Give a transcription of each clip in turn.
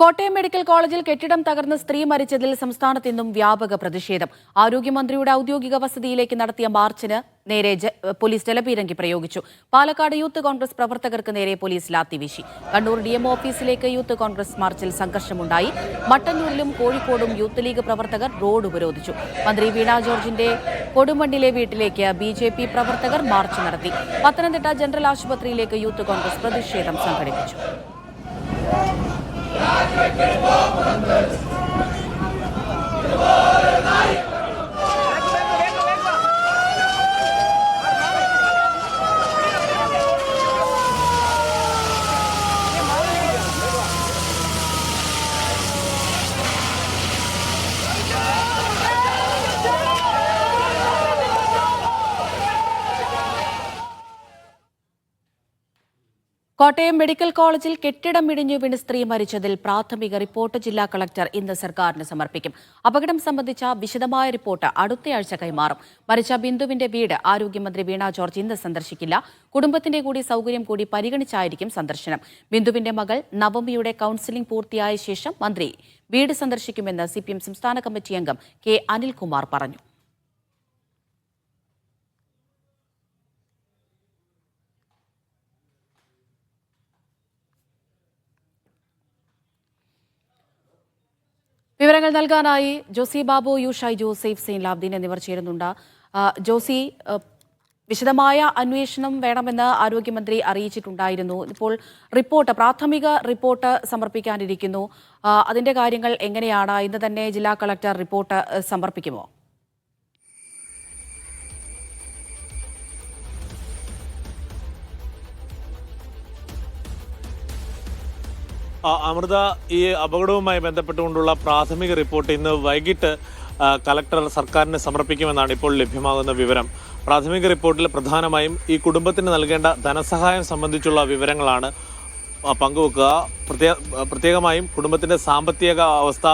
Kottayam medical കോളേജിൽ കെട്ടിടം തകർന്ന് സ്ത്രീ മരിച്ചതിൽ സംസ്ഥാനത്ത് ഇന്നും വ്യാപക പ്രതിഷേധം. ആരോഗ്യമന്ത്രിയുടെ ഔദ്യോഗിക വസതിയിലേക്ക് നടത്തിയ മാർച്ചിന് നേരെ പോലീസ് ജലപീരങ്കി പ്രയോഗിച്ചു. പാലക്കാട് യൂത്ത് കോൺഗ്രസ് പ്രവർത്തകർക്ക് നേരെ പോലീസ് ലാത്തിവീശി. കണ്ണൂർ ഡി ഓഫീസിലേക്ക് യൂത്ത് കോൺഗ്രസ് മാർച്ചിൽ സംഘർഷമുണ്ടായി. മട്ടന്നൂരിലും കോഴിക്കോടും യൂത്ത് ലീഗ് പ്രവർത്തകർ റോഡ് ഉപരോധിച്ചു. മന്ത്രി വീണ ജോർജിന്റെ കൊടുമണ്ണിലെ വീട്ടിലേക്ക് ബി പ്രവർത്തകർ മാർച്ച് നടത്തി. പത്തനംതിട്ട ജനറൽ ആശുപത്രിയിലേക്ക് യൂത്ത് കോൺഗ്രസ് പ്രതിഷേധം സംഘടിപ്പിച്ചു. Rádio Equipe Comandante! É Glória na Equipe! Kottayam medical കോളേജിൽ കെട്ടിടം ഇടിഞ്ഞു വീണ് സ്ത്രീ മരിച്ചതിൽ പ്രാഥമിക റിപ്പോർട്ട് ജില്ലാ കളക്ടർ ഇന്ന് സർക്കാരിന് സമർപ്പിക്കും. അപകടം സംബന്ധിച്ച വിശദമായ റിപ്പോർട്ട് അടുത്തയാഴ്ച കൈമാറും. മരിച്ച ബിന്ദുവിന്റെ വീട് ആരോഗ്യമന്ത്രി വീണ ജോർജ് ഇന്ന് സന്ദർശിക്കില്ല. കുടുംബത്തിന്റെ കൂടി സൗകര്യം കൂടി പരിഗണിച്ചായിരിക്കും സന്ദർശനം. ബിന്ദുവിന്റെ മകൾ നവമിയുടെ കൌൺസിലിംഗ് പൂർത്തിയായ ശേഷം മന്ത്രി വീട് സന്ദർശിക്കുമെന്ന് സിപിഎം സംസ്ഥാന കമ്മിറ്റി അംഗം കെ അനിൽകുമാർ പറഞ്ഞു. വിവരങ്ങൾ നൽകാനായി ജോസി ബാബു യു ജോസഫ് സെയിൻ ലാബ്ദീൻ എന്നിവർ ചേരുന്നുണ്ട്. ജോസി വിശദമായ അന്വേഷണം വേണമെന്ന് ആരോഗ്യമന്ത്രി അറിയിച്ചിട്ടുണ്ടായിരുന്നു. ഇപ്പോൾ റിപ്പോർട്ട് പ്രാഥമിക റിപ്പോർട്ട് സമർപ്പിക്കാനിരിക്കുന്നു. അതിന്റെ കാര്യങ്ങൾ എങ്ങനെയാണ്? ഇന്ന് തന്നെ ജില്ലാ കളക്ടർ റിപ്പോർട്ട് സമർപ്പിക്കുമോ? അമൃത ഈ അപകടവുമായി ബന്ധപ്പെട്ടുകൊണ്ടുള്ള പ്രാഥമിക റിപ്പോർട്ട് ഇന്ന് വൈകിട്ട് കലക്ടർ സർക്കാരിന് സമർപ്പിക്കുമെന്നാണ് ഇപ്പോൾ ലഭ്യമാകുന്ന വിവരം. പ്രാഥമിക റിപ്പോർട്ടിൽ പ്രധാനമായും ഈ കുടുംബത്തിന് നൽകേണ്ട ധനസഹായം സംബന്ധിച്ചുള്ള വിവരങ്ങളാണ് പങ്കുവെക്കുക. പ്രത്യേക പ്രത്യേകമായും കുടുംബത്തിന്റെ സാമ്പത്തിക അവസ്ഥ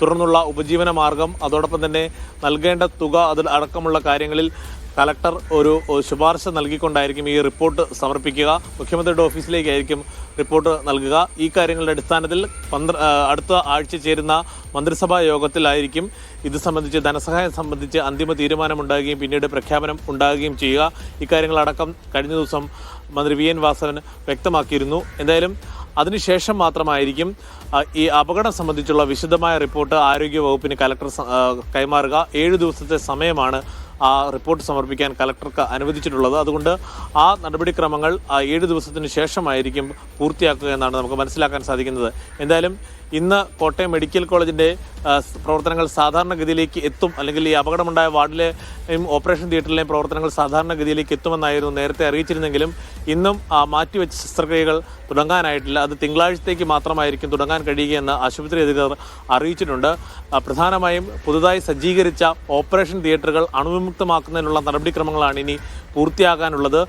തുടർന്നുള്ള ഉപജീവന മാർഗം അതോടൊപ്പം തന്നെ നൽകേണ്ട തുക അതിൽ അടക്കമുള്ള കാര്യങ്ങളിൽ കലക്ടർ ഒരു ശുപാർശ നൽകിക്കൊണ്ടായിരിക്കും ഈ റിപ്പോർട്ട് സമർപ്പിക്കുക. മുഖ്യമന്ത്രിയുടെ ഓഫീസിലേക്കായിരിക്കും റിപ്പോർട്ട് നൽകുക. ഈ കാര്യങ്ങളുടെ അടിസ്ഥാനത്തിൽ അടുത്ത ആഴ്ച ചേരുന്ന മന്ത്രിസഭാ യോഗത്തിലായിരിക്കും ഇത് സംബന്ധിച്ച് ധനസഹായം സംബന്ധിച്ച് അന്തിമ തീരുമാനമുണ്ടാകുകയും പിന്നീട് പ്രഖ്യാപനം ഉണ്ടാകുകയും ചെയ്യുക. ഇക്കാര്യങ്ങളടക്കം കഴിഞ്ഞ ദിവസം മന്ത്രി വി എൻ വാസവൻ വ്യക്തമാക്കിയിരുന്നു. എന്തായാലും അതിനുശേഷം മാത്രമായിരിക്കും ഈ അപകടം സംബന്ധിച്ചുള്ള വിശദമായ റിപ്പോർട്ട് ആരോഗ്യ വകുപ്പിന് കലക്ടർ കൈമാറുക. ഏഴ് ദിവസത്തെ സമയമാണ് ആ റിപ്പോർട്ട് സമർപ്പിക്കാൻ കലക്ടർക്ക് അനുവദിച്ചിട്ടുള്ളത്. അതുകൊണ്ട് ആ നടപടിക്രമങ്ങൾ ഏഴ് ദിവസത്തിന് ശേഷമായിരിക്കും പൂർത്തിയാക്കുക എന്നാണ് നമുക്ക് മനസ്സിലാക്കാൻ സാധിക്കുന്നത്. എന്തായാലും ഇന്ന് കോട്ടയം മെഡിക്കൽ കോളേജിന്റെ പ്രവർത്തനങ്ങൾ സാധാരണഗതിയിലേക്ക് എത്തും. അല്ലെങ്കിൽ ഈ അപകടമുണ്ടായ വാർഡിലെയും ഓപ്പറേഷൻ തിയേറ്ററിലെയും പ്രവർത്തനങ്ങൾ സാധാരണഗതിയിലേക്ക് എത്തുമെന്നായിരുന്നു നേരത്തെ അറിയിച്ചിരുന്നെങ്കിലും ഇന്നും ആ മാറ്റിവെച്ച ശസ്ത്രക്രിയകൾ തുടങ്ങാനായിട്ടില്ല. അത് തിങ്കളാഴ്ചത്തേക്ക് മാത്രമായിരിക്കും തുടങ്ങാൻ കഴിയുകയെന്ന് ആശുപത്രി അധികൃതർ അറിയിച്ചിട്ടുണ്ട്. പ്രധാനമായും പുതുതായി സജ്ജീകരിച്ച ഓപ്പറേഷൻ തിയേറ്ററുകൾ അണുവിമുക്തമാക്കുന്നതിനുള്ള നടപടിക്രമങ്ങളാണ് ഇനി പൂർത്തിയാകാനുള്ളത്.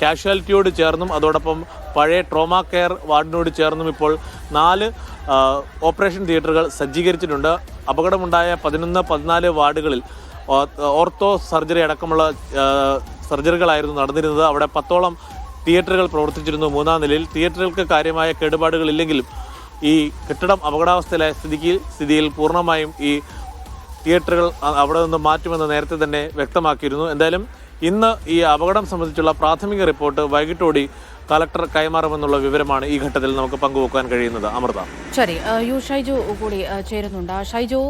കാഷ്വാലിറ്റിയോട് ചേർന്നും അതോടൊപ്പം പഴയ ട്രോമ കെയർ വാർഡിനോട് ചേർന്നും ഇപ്പോൾ നാല് ഓപ്പറേഷൻ തിയേറ്ററുകൾ സജ്ജീകരിച്ചിട്ടുണ്ട്. അപകടമുണ്ടായ പതിനൊന്ന് പതിനാല് വാർഡുകളിൽ ഓർത്തോ സർജറി അടക്കമുള്ള സർജറികളായിരുന്നു നടന്നിരുന്നത്. അവിടെ പത്തോളം തിയേറ്ററുകൾ പ്രവർത്തിച്ചിരുന്നു മൂന്നാം നിലയിൽ. തിയേറ്ററുകൾക്ക് കാര്യമായ കേടുപാടുകളില്ലെങ്കിലും ഈ കെട്ടിടം അപകടാവസ്ഥയിലായ സ്ഥിതിക്ക് സ്ഥിതിയിൽ പൂർണമായും ഈ തിയേറ്ററുകൾ അവിടെ നിന്ന് മാറ്റുമെന്ന് നേരത്തെ തന്നെ വ്യക്തമാക്കിയിരുന്നു. എന്തായാലും ഇന്ന് ഈ അപകടം സംബന്ധിച്ചുള്ള പ്രാഥമിക റിപ്പോർട്ട് വൈകിട്ടോടി കലക്ടർ കൈമാറുമെന്നുള്ള വിവരമാണ് ഈ ഘട്ടത്തിൽ നമുക്ക് പങ്കുവെക്കാൻ കഴിയുന്നത്. അമൃത. ശരി യു ഷൈജു കൂടി ചേരുന്നുണ്ട്. ഷൈജു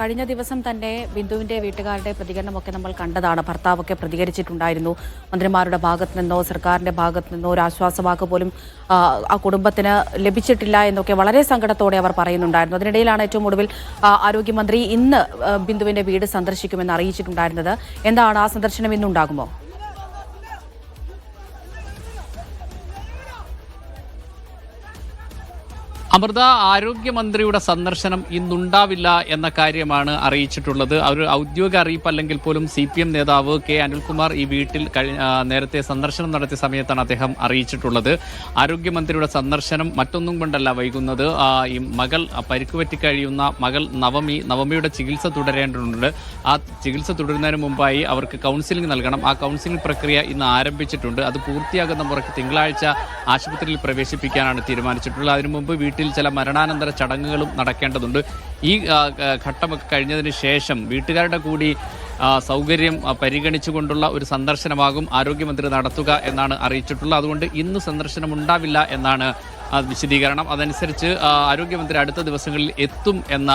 കഴിഞ്ഞ ദിവസം തന്നെ ബിന്ദുവിന്റെ വീട്ടുകാരുടെ പ്രതികരണമൊക്കെ നമ്മൾ കണ്ടതാണ്. ഭർത്താവൊക്കെ പ്രതികരിച്ചിട്ടുണ്ടായിരുന്നു. മന്ത്രിമാരുടെ ഭാഗത്തു നിന്നോ സർക്കാരിന്റെ ഭാഗത്തു നിന്നോ ഒരു ആശ്വാസവാക്ക് പോലും ആ, കുടുംബത്തിന് ലഭിച്ചിട്ടില്ല എന്നൊക്കെ വളരെ സങ്കടത്തോടെ അവർ പറയുന്നുണ്ടായിരുന്നു. അതിനിടയിലാണ് ഏറ്റവും ഒടുവിൽ ആരോഗ്യമന്ത്രി ഇന്ന് ബിന്ദുവിന്റെ വീട് സന്ദർശിക്കുമെന്ന് അറിയിച്ചിട്ടുണ്ടായിരുന്നത്. എന്താണ് ആ സന്ദർശനം ഇന്നുണ്ടാകുമോ? അമൃത ആരോഗ്യമന്ത്രിയുടെ സന്ദർശനം ഇന്നുണ്ടാവില്ല എന്ന കാര്യമാണ് അറിയിച്ചിട്ടുള്ളത്. ഒരു ഔദ്യോഗിക അറിയിപ്പ് അല്ലെങ്കിൽ പോലും സി പി എം നേതാവ് കെ അനിൽകുമാർ ഈ വീട്ടിൽ നേരത്തെ സന്ദർശനം നടത്തിയ സമയത്താണ് അദ്ദേഹം അറിയിച്ചിട്ടുള്ളത്. ആരോഗ്യമന്ത്രിയുടെ സന്ദർശനം മറ്റൊന്നും കൊണ്ടല്ല വൈകുന്നത്. ഈ മകൾ പരിക്കുപറ്റി കഴിയുന്ന മകൾ നവമി നവമിയുടെ ചികിത്സ തുടരേണ്ടതുണ്ട്. ആ ചികിത്സ തുടരുന്നതിന് മുമ്പായി അവർക്ക് കൗൺസിലിംഗ് നൽകണം. ആ കൗൺസിലിംഗ് പ്രക്രിയ ഇന്ന് ആരംഭിച്ചിട്ടുണ്ട്. അത് പൂർത്തിയാകുന്ന മുറയ്ക്ക് തിങ്കളാഴ്ച ആശുപത്രിയിൽ പ്രവേശിപ്പിക്കാനാണ് തീരുമാനിച്ചിട്ടുള്ളത്. അതിനു മുമ്പ് വീട്ടിൽ വീട്ടിൽ ചില മരണാനന്തര ചടങ്ങുകളും നടക്കേണ്ടതുണ്ട്. ഈ ഘട്ടമൊക്കെ കഴിഞ്ഞതിന് ശേഷം വീട്ടുകാരുടെ കൂടി സൗകര്യം പരിഗണിച്ചുകൊണ്ടുള്ള ഒരു സന്ദർശനമാകും. ആരോഗ്യമന്ത്രി നടത്തുക എന്നാണ് അറിയിച്ചിട്ടുള്ളത്. അതുകൊണ്ട് ഇന്ന് സന്ദർശനം ഉണ്ടാവില്ല എന്നാണ് വിശദീകരണം. അതനുസരിച്ച് ആരോഗ്യമന്ത്രി അടുത്ത ദിവസങ്ങളിൽ എത്തും എന്ന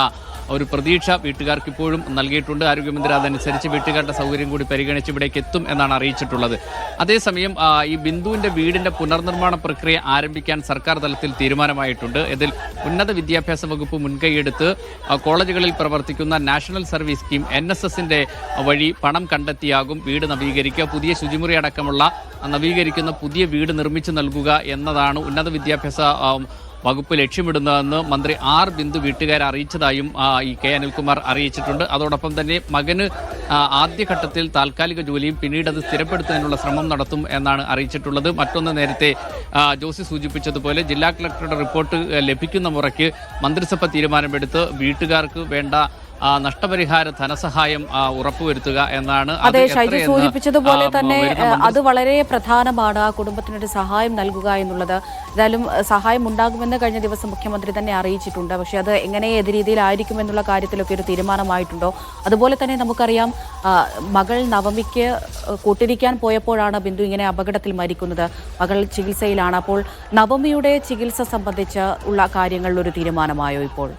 ഒരു പ്രതീക്ഷ വീട്ടുകാർക്ക് ഇപ്പോഴും നൽകിയിട്ടുണ്ട്. ആരോഗ്യമന്ത്രി അതനുസരിച്ച് വീട്ടുകാരുടെ സൗകര്യം കൂടി പരിഗണിച്ച് ഇവിടേക്ക് എത്തും എന്നാണ് അറിയിച്ചിട്ടുള്ളത്. അതേസമയം ഈ ബിന്ദുവിന്റെ വീടിന്റെ പുനർനിർമ്മാണ പ്രക്രിയ ആരംഭിക്കാൻ സർക്കാർ തലത്തിൽ തീരുമാനമായിട്ടുണ്ട്. ഇതിൽ ഉന്നത വിദ്യാഭ്യാസ വകുപ്പ് മുൻകൈയെടുത്ത് കോളേജുകളിൽ പ്രവർത്തിക്കുന്ന National Service Scheme N S എസിന്റെ വഴി പണം കണ്ടെത്തിയാകും വീട് നവീകരിക്കുക പുതിയ ശുചിമുറി അടക്കമുള്ള നവീകരിക്കുന്ന പുതിയ വീട് നിർമ്മിച്ചു നൽകുക എന്നതാണ് ഉന്നത വിദ്യാഭ്യാസ വകുപ്പ് ലക്ഷ്യമിടുന്നതെന്ന് മന്ത്രി ആർ ബിന്ദു വീട്ടുകാരെ അറിയിച്ചതായും ഈ കെ അനിൽകുമാർ അറിയിച്ചിട്ടുണ്ട്. അതോടൊപ്പം തന്നെ മകന് ആദ്യഘട്ടത്തിൽ താൽക്കാലിക ജോലിയും പിന്നീട് അത് സ്ഥിരപ്പെടുത്തുന്നതിനുള്ള ശ്രമം നടത്തും എന്നാണ് അറിയിച്ചിട്ടുള്ളത്. മറ്റൊന്ന് നേരത്തെ ജോസി സൂചിപ്പിച്ചതുപോലെ ജില്ലാ കളക്ടറുടെ റിപ്പോർട്ട് ലഭിക്കുന്ന മുറയ്ക്ക് മന്ത്രിസഭ തീരുമാനമെടുത്ത് വീട്ടുകാർക്ക് വേണ്ട നഷ്ടപരിഹാര ധനസഹായം ഉറപ്പുവരുത്തുക എന്നാണ് അത് ഷൈജു സൂചിപ്പിച്ചതുപോലെ തന്നെ അത് വളരെ പ്രധാനമാണ് ആ കുടുംബത്തിനൊരു സഹായം നൽകുക എന്നുള്ളത്. എന്തായാലും സഹായം ഉണ്ടാകുമെന്ന് കഴിഞ്ഞ ദിവസം മുഖ്യമന്ത്രി തന്നെ അറിയിച്ചിട്ടുണ്ട്. പക്ഷേ അത് എങ്ങനെ ഏത് രീതിയിലായിരിക്കും എന്നുള്ള കാര്യത്തിലൊക്കെ ഒരു തീരുമാനമായിട്ടുണ്ടോ? അതുപോലെ തന്നെ നമുക്കറിയാം മകൾ നവമിക്ക് കൂട്ടിരിക്കാൻ പോയപ്പോഴാണ് ബിന്ദു ഇങ്ങനെ അപകടത്തിൽ മരിക്കുന്നത്. മകൾ ചികിത്സയിലാണ്. അപ്പോൾ നവമിയുടെ ചികിത്സ സംബന്ധിച്ച് ഉള്ള കാര്യങ്ങളിൽ ഒരു തീരുമാനമായോ ഇപ്പോൾ?